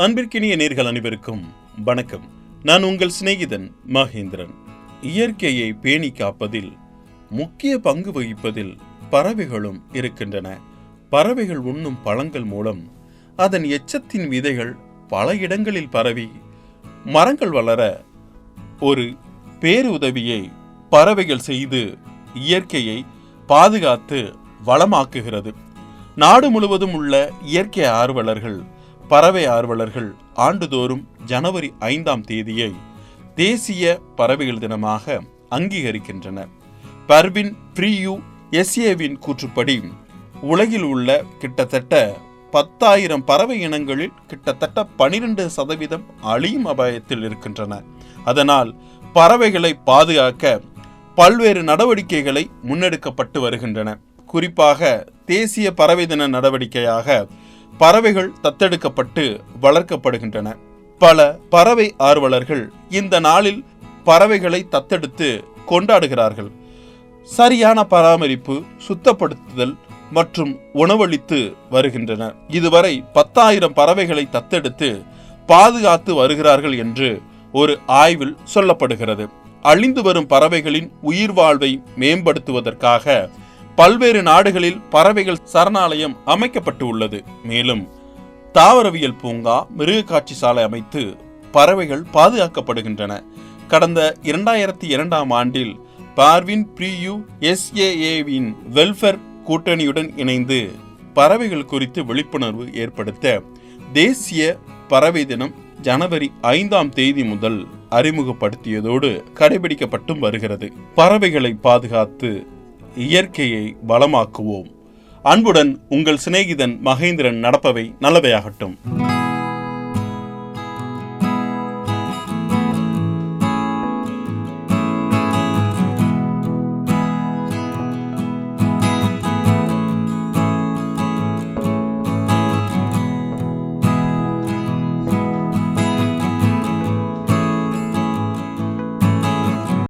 அன்பிற்கினிய நேர்கள் அனைவருக்கும் வணக்கம். நான் உங்கள் சிநேகிதன் மகேந்திரன். இயற்கையை பேணி காப்பதில் முக்கிய பங்கு வகிப்பதில் பறவைகளும் இருக்கின்றன. பறவைகள் உண்ணும் பழங்கள் மூலம் அதன் எச்சத்தின் விதைகள் பல இடங்களில் பரவி மரங்கள் வளர ஒரு பேருதவியை பறவைகள் செய்து இயற்கையை பாதுகாத்து வளமாக்குகிறது. நாடு முழுவதும் உள்ள இயற்கை ஆர்வலர்கள் பறவை ஆர்வலர்கள் ஆண்டுதோறும் ஜனவரி ஐந்தாம் தேதியை தேசிய பறவைகள் தினமாக அங்கீகரிக்கின்றனர். பர்வின் பிரியூ எஸ்ஏவின் கூற்றுப்படி உலகில் உள்ள கிட்டத்தட்ட பத்தாயிரம் பறவை இனங்களில் கிட்டத்தட்ட பனிரெண்டு சதவீதம் அழியும் அபாயத்தில் இருக்கின்றன. அதனால் பறவைகளை பாதுகாக்க பல்வேறு நடவடிக்கைகளை முன்னெடுக்கப்பட்டு வருகின்றன. குறிப்பாக தேசிய பறவை தின நடவடிக்கையாக பறவைகள் தத்தெடுக்கப்பட்டு வளர்க்கப்படுகின்றன. பல பறவை ஆர்வலர்கள் இந்த நாளில் பறவைகளை தத்தெடுத்து கொண்டாடுகிறார்கள். சரியான பராமரிப்பு சுத்தப்படுத்துதல் மற்றும் உணவளித்து வருகின்றன. இதுவரை பத்தாயிரம் பறவைகளை தத்தெடுத்து பாதுகாத்து வருகிறார்கள் என்று ஒரு ஆய்வில் சொல்லப்படுகிறது. அழிந்து வரும் பறவைகளின் உயிர் வாழ்வை மேம்படுத்துவதற்காக பல்வேறு நாடுகளில் பறவைகள் சரணாலயம் அமைக்கப்பட்டு உள்ளது மேலும் தாவரவியல் பூங்கா மிருக காட்சி சாலை அமைத்து பறவைகள் பாதுகாக்கப்படுகின்றன. கடந்த இரண்டாயிரத்தி இரண்டாம் ஆண்டில் பார்வின் பிரியூ எஸ்ஏஏவின் வெல்ஃபேர் கூட்டணியுடன் இணைந்து பறவைகள் குறித்து விழிப்புணர்வு ஏற்படுத்த தேசிய பறவை தினம் ஜனவரி ஐந்தாம் தேதி முதல் அறிமுகப்படுத்தியதோடு கடைபிடிக்கப்பட்டும் வருகிறது. பறவைகளை பாதுகாத்து இயற்கையை வளமாக்குவோம். அன்புடன் உங்கள் சிநேகிதன் மகேந்திரன் நடப்பவை நல்லவையாகட்டும்.